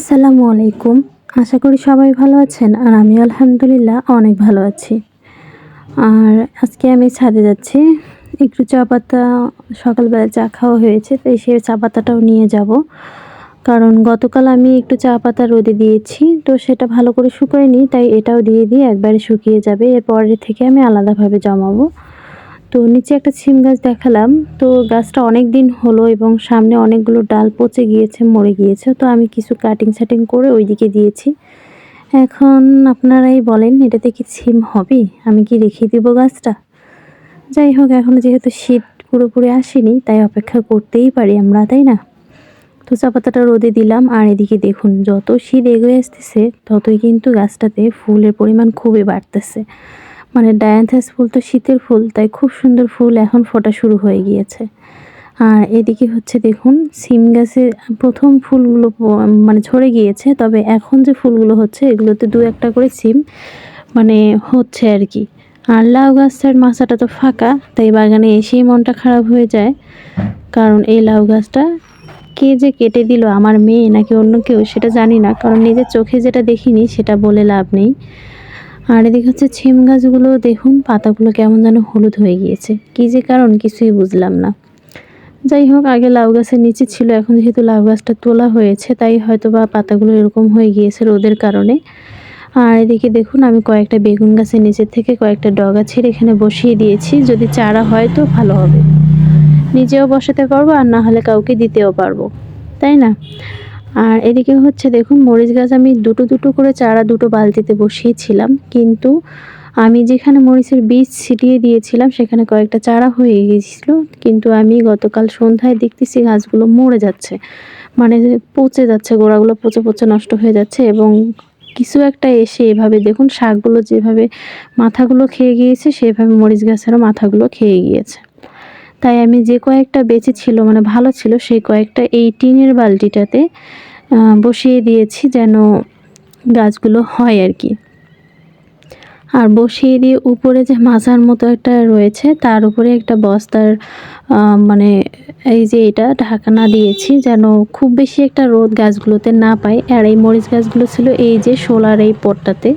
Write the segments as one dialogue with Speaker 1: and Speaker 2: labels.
Speaker 1: আসসালামু আলাইকুম। আশা করি সবাই ভালো আছেন আর আমি আলহামদুলিল্লাহ অনেক ভালো আছি। আর আজকে আমি ছাদে যাচ্ছি। একটু চা পাতা, সকালবেলা চা খাওয়া হয়েছে, তাই সে চা পাতাটাও নিয়ে যাব। কারণ গতকাল আমি একটু চা পাতা রোদে দিয়েছি, তো সেটা ভালো করে শুকোয়নি, তাই এটাও দিয়ে দিয়ে একবারে শুকিয়ে যাবে। এরপরে থেকে আমি আলাদাভাবে জমাবো। তো নিচে একটা সিম গাছ দেখালাম। তো গাছটা অনেক দিন হলো এবং সামনে অনেকগুলো ডাল পচে গিয়েছে, মরে গিয়েছে। তো আমি কিছু কাটিং সাটিং করে ওইদিকে দিয়েছি। এখন আপনারাই বলেন, এটাতে কি সিম হবে? আমি কি রেখে দিব গাছটা? যাই হোক, এখন যেহেতু শীত পুরোপুরি আসেনি, তাই অপেক্ষা করতেই পারি আমরা, তাই না? তো চা পাতাটা রোদে দিলাম, আর এদিকে দেখুন, যত শীত এগোয়ে আসতেছে, ততই কিন্তু গাছটাতে ফুলের পরিমাণ খুবই বাড়তেছে। মানে ডায়ান্থাস ফুল তো শীতের ফুল, তাই খুব সুন্দর ফুল এখন ফোটা শুরু হয়ে গিয়েছে। আর এদিকে হচ্ছে দেখুন, সিম গাছে প্রথম ফুলগুলো মানে ঝরে গিয়েছে, তবে এখন যে ফুলগুলো হচ্ছে, এগুলোতে দু একটা করে সিম মানে হচ্ছে আর কি। আর লাউ গাছটার মাচাটা তো ফাঁকা, তাই বাগানে এসেই মনটা খারাপ হয়ে যায়। কারণ এই লাউ গাছটা কে যে কেটে দিল, আমার মেয়ে নাকি অন্য কেউ, সেটা জানি না। কারণ নিজের চোখে যেটা দেখিনি, সেটা বলে লাভ নেই। আর এদিকে হচ্ছে ছিম গাছগুলো দেখুন, পাতাগুলো কেমন যেন হলুদ হয়ে গিয়েছে। কী যে কারণ, কিছুই বুঝলাম না। যাই হোক, আগে লাউ গাছের নিচে ছিল, এখন যেহেতু লাউ গাছটা তোলা হয়েছে, তাই হয়তো বা পাতাগুলো এরকম হয়ে গিয়েছে রোদের কারণে। আর এদিকে দেখুন, আমি কয়েকটা বেগুন গাছের নিচের থেকে কয়েকটা ডগা ছেড়ে এখানে বসিয়ে দিয়েছি। যদি চারা হয় তো ভালো হবে। নিজেও বসাতে পারব, আর না হলে কাউকে দিতেও পারব। তাই না? আর এদিকে হচ্ছে দেখুন, মরিচ গাছ আমি দুটো দুটো করে চারা দুটো বালতিতে বসিয়েছিলাম, কিন্তু আমি যেখানে মরিচের বীজ ছিটিয়ে দিয়েছিলাম, সেখানে কয়েকটা চারা হয়ে গিয়েছিল, কিন্তু আমি গতকাল সন্ধ্যায় দেখতেছি গাছগুলো মরে যাচ্ছে। মানে পচে যাচ্ছে, গোড়াগুলো পচে পচে নষ্ট হয়ে যাচ্ছে এবং কিছু একটা এসে এভাবে দেখুন, শাকগুলো যেভাবে মাথাগুলো খেয়ে গিয়েছে, সেভাবে মরিচ গাছেরও মাথাগুলো খেয়ে গিয়েছে। তাই আমি যে কয়েকটা বেঁচে ছিল মানে ভালো ছিল, সেই কয়েকটা এই টিনের বালতিটাতে বসিয়ে দিয়েছি যেন গাছগুলো হয় আর কি। আর বসিয়ে দিয়ে উপরে যে মাজার মতো একটা রয়েছে, তার উপরে একটা বস্তার মানে এই যে এটা ঢাকনা দিয়েছি যেন খুব বেশি একটা রোদ গাছগুলোতে না পায়। আর এই মরিচ গাছগুলো ছিল এই যে সোলার এই পটটাতে,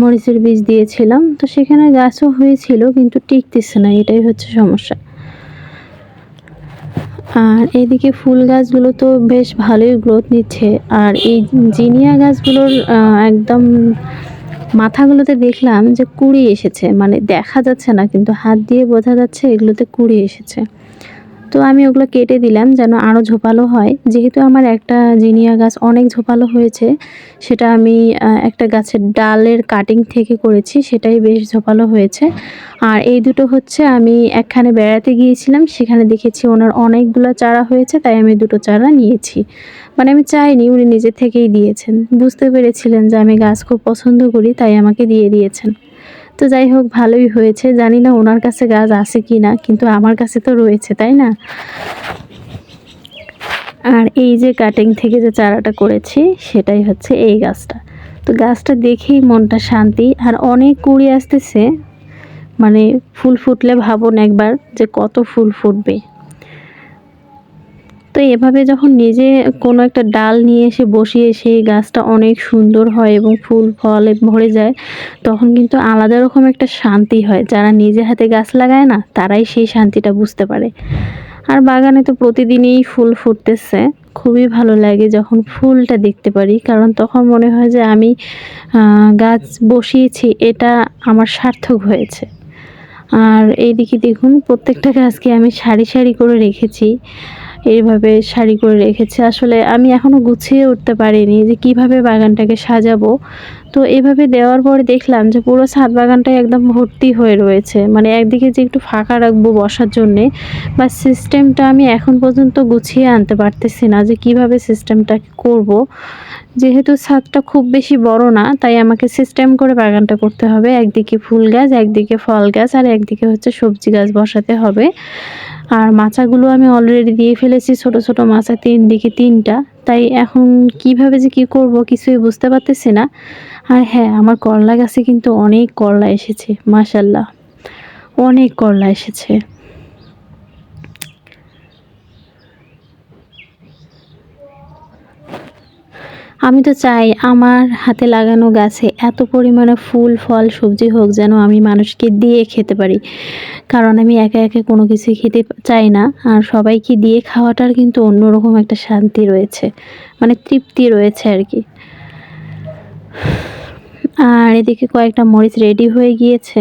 Speaker 1: মরিচের বীজ দিয়েছিলাম। তো সেখানে গাছও হয়েছিল, কিন্তু টিকতেছে না, এটাই হচ্ছে সমস্যা। আর এদিকে ফুল গাছগুলো তো বেশ ভালোই গ্রোথ নিচ্ছে। আর এই জিনিয়া গাছগুলোর একদম মাথাগুলোতে দেখলাম যে কুড়ি এসেছে। মানে দেখা যাচ্ছে না, কিন্তু হাত দিয়ে বোঝা যাচ্ছে এগুলোতে কুড়ি এসেছে। তো আমি ওগুলো কেটে দিলাম যেন আরও ঝোপালো হয়। যেহেতু আমার একটা জিনিয়া গাছ অনেক ঝোপালো হয়েছে, সেটা আমি একটা গাছের ডালের কাটিং থেকে করেছি, সেটাই বেশ ঝোপালো হয়েছে। আর এই দুটো হচ্ছে আমি একখানে বেড়াতে গিয়েছিলাম, সেখানে দেখেছি ওনার অনেকগুলো চারা হয়েছে, তাই আমি দুটো চারা নিয়েছি। মানে আমি চাইনি উনি নিজে থেকেই দিয়েছেন। বুঝতে পেরেছিলেন যে আমি গাছ খুব পছন্দ করি, তাই আমাকে দিয়ে দিয়েছেন। তো যাই হোক, ভালোই হয়েছে। জানি না ওনার কাছে গাছ আছে কি না কিন্তু আমার কাছে তো রয়েছে, তাই না? আর এই যে কাটিং থেকে যে চারাটা করেছি, সেটাই হচ্ছে এই গাছটা। তো গাছটা দেখেই মনটা শান্তি, আর অনেক কুড়ি আসতেছে। মানে ফুল ফুটলে ভাবুন একবার যে কত ফুল ফুটবে। তো এভাবে যখন নিজে কোনো একটা ডাল নিয়ে এসে বসিয়ে সেই গাছটা অনেক সুন্দর হয় এবং ফুল, ফলে ভরে যায়, তখন কিন্তু আলাদা রকম একটা শান্তি হয়। যারা নিজে হাতে গাছ লাগায় না, তারাই সেই শান্তিটা বুঝতে পারে। আর বাগানে তো প্রতিদিনই ফুল ফুটতেছে। খুবই ভালো লাগে যখন ফুলটা দেখতে পারি, কারণ তখন মনে হয় যে আমি গাছ বসিয়েছি, এটা আমার সার্থক হয়েছে। আর এইদিকে দেখুন, প্রত্যেকটা গাছকে আমি সারি সারি করে রেখেছি। এইভাবে শাড়ি করে রেখেছে। আসলে আমি এখনও গুছিয়ে উঠতে পারিনি যে কীভাবে বাগানটাকে সাজাবো। তো এভাবে দেওয়ার পরে দেখলাম যে পুরো ছাদ বাগানটাই একদম ভর্তি হয়ে রয়েছে। মানে একদিকে যে একটু ফাঁকা রাখব বসার জন্যে, বা সিস্টেমটা আমি এখন পর্যন্ত গুছিয়ে আনতে পারতেছি না যে কীভাবে সিস্টেমটা করব। যেহেতু ছাদটা খুব বেশি বড় না, তাই আমাকে সিস্টেম করে বাগানটা করতে হবে। একদিকে ফুল গাছ, একদিকে ফল গাছ, আর একদিকে হচ্ছে সবজি গাছ বসাতে হবে। আর মাচাগুলো আমি অলরেডি দিয়ে ফেলেছি ছোট ছোট মাচা তিন দিকে তিনটা। তাই এখন কীভাবে যে কি করব কিছুই বুঝতে পারতেছি না। আর হ্যাঁ আমার করলা গাছে কিন্তু অনেক করলা এসেছে মাসাল্লাহ অনেক করলা এসেছে। আমি তো চাই আমার হাতে লাগানো গাছে এত পরিমাণে ফুল, ফল, সবজি হোক যেন আমি মানুষকে দিয়ে খেতে পারি। কারণ আমি একা একা কোনো কিছু খেতে চাই না আর সবাইকে দিয়ে খাওয়াটার কিন্তু অন্যরকম একটা শান্তি রয়েছে মানে তৃপ্তি রয়েছে আর কি। আর এদিকে কয়েকটা মরিচ রেডি হয়ে গিয়েছে।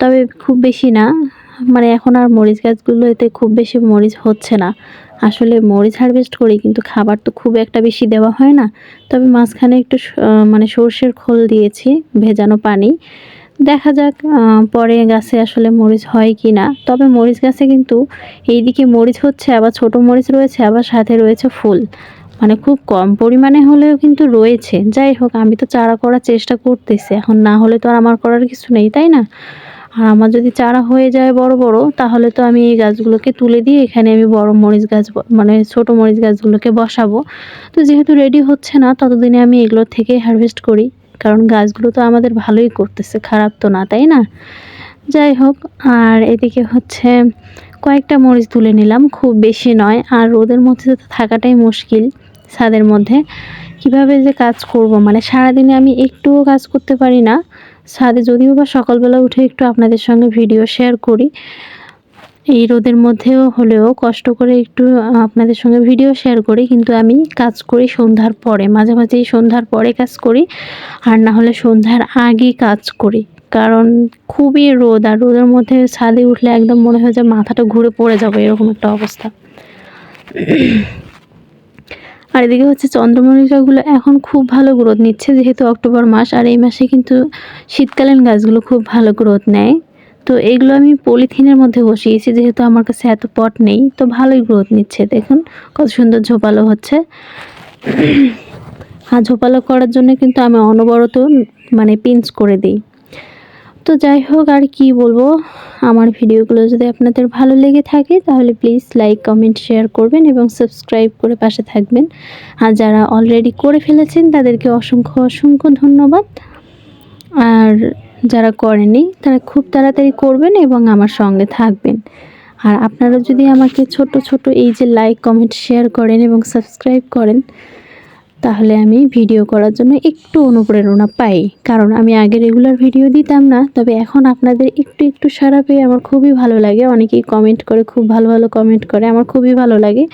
Speaker 1: তবে খুব বেশি না। মানে এখন আর মরিচ গাছগুলোতে খুব বেশি মরিচ হচ্ছে না। আসলে মরিচ হারভেস্ট করি কিন্তু খাবার তো খুব একটা বেশি দেওয়া হয় না। তবে মাঝখানে একটু মানে সর্ষের খোল দিয়েছি, ভেজানো পানি। দেখা যাক পরে গাছে আসলে মরিচ হয় কি না। তবে মরিচ গাছে কিন্তু এইদিকে মরিচ হচ্ছে, আবার ছোট মরিচ রয়েছে, আবার সাথে রয়েছে ফুল। মানে খুব কম পরিমাণে হলেও কিন্তু রয়েছে। যাই হোক, আমি তো চারা করার চেষ্টা করতেছি। এখন না হলে তো আর আমার করার কিছু নেই, তাই না? আর আমার যদি চারা হয়ে যায় বড় বড়, তাহলে তো আমি এই গাছগুলোকে তুলে দিয়ে এখানে আমি বড় মরিচ গাছ মানে ছোট মরিচ গাছগুলোকে বসাবো। তো যেহেতু রেডি হচ্ছে না, ততদিনে আমি এগুলো থেকে হারভেস্ট করি। কারণ গাছগুলো তো আমাদের ভালোই করতেছে, খারাপ তো না, তাই না? যাই হোক, আর এদিকে হচ্ছে কয়েকটা মরিচ তুলে নিলাম, খুব বেশি নয়। আর রোদের মধ্যে তো থাকাটাই মুশকিল ছাদের মধ্যে। কীভাবে যে কাজ করব? মানে সারাদিনে আমি একটুও কাজ করতে পারি না। ছাদে যদিও বা সকালবেলা উঠে একটু আপনাদের সঙ্গে ভিডিও শেয়ার করি, এই রোদের মধ্যেও হলেও কষ্ট করে একটু আপনাদের সঙ্গে ভিডিও শেয়ার করি, কিন্তু আমি কাজ করি সন্ধ্যার পরে মাঝে মাঝেই সন্ধ্যার পরে কাজ করি, আর না হলে সন্ধ্যার আগেই কাজ করি, কারণ খুবই রোদ, আর রোদের মধ্যে ছাদে উঠলে একদম মনে হয় যে মাথাটা ঘুরে পড়ে যাবে, এরকম একটা অবস্থা। আর এদিকে হচ্ছে চন্দ্রমল্লিকাগুলো এখন খুব ভালো গ্রোথ নিচ্ছে, যেহেতু অক্টোবর মাস, আর এই মাসে কিন্তু শীতকালীন গাছগুলো খুব ভালো গ্রোথ নেয়। তো এগুলো আমি পলিথিনের মধ্যে বসিয়েছি, যেহেতু আমার কাছে এত পট নেই, তো ভালোই গ্রোথ নিচ্ছে। দেখুন কত সুন্দর ঝোপালো হচ্ছে। আর ঝোপালো করার জন্য কিন্তু আমি অনবরত মানে পিঞ্চ করে দিই। তো যাই হোক, আর কি বলব? আমার ভিডিওগুলো যদি আপনাদের ভালো লেগে থাকে, তাহলে প্লিজ লাইক কমেন্ট শেয়ার করবেন এবং সাবস্ক্রাইব করে পাশে থাকবেন। আর যারা অলরেডি করে ফেলেছেন, তাদেরকে অসংখ্য অসংখ্য ধন্যবাদ। আর যারা করেনি তারা খুব তাড়াতাড়ি করবেন এবং আমার সঙ্গে থাকবেন। আর আপনারা যদি আমাকে ছোট ছোট এই যে লাইক কমেন্ট শেয়ার করেন এবং সাবস্ক্রাইব করেন তাহলে আমি ভিডিও করার জন্য একটু অনুপ্রেরণা পাই। কারণ আমি আগে রেগুলার ভিডিও দিতাম না, তবে এখন আপনাদের একটু একটু সাড়া পেয়ে আমার খুবই ভালো লাগে। অনেকেই কমেন্ট করে, খুব ভালো ভালো কমেন্ট করে, আমার খুবই ভালো লাগে।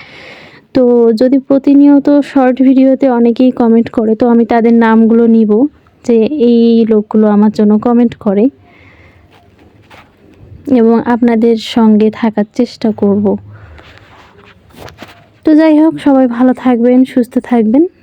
Speaker 1: তো যদি প্রতিনিয়ত শর্ট ভিডিওতে অনেকেই কমেন্ট করে, তো আমি তাদের নামগুলো নিব যে এই লোকগুলো আমার জন্য কমেন্ট করে। এবং আপনাদের সঙ্গে থাকার চেষ্টা করব। তো যাই হোক, সবাই ভালো থাকবেন, সুস্থ থাকবেন।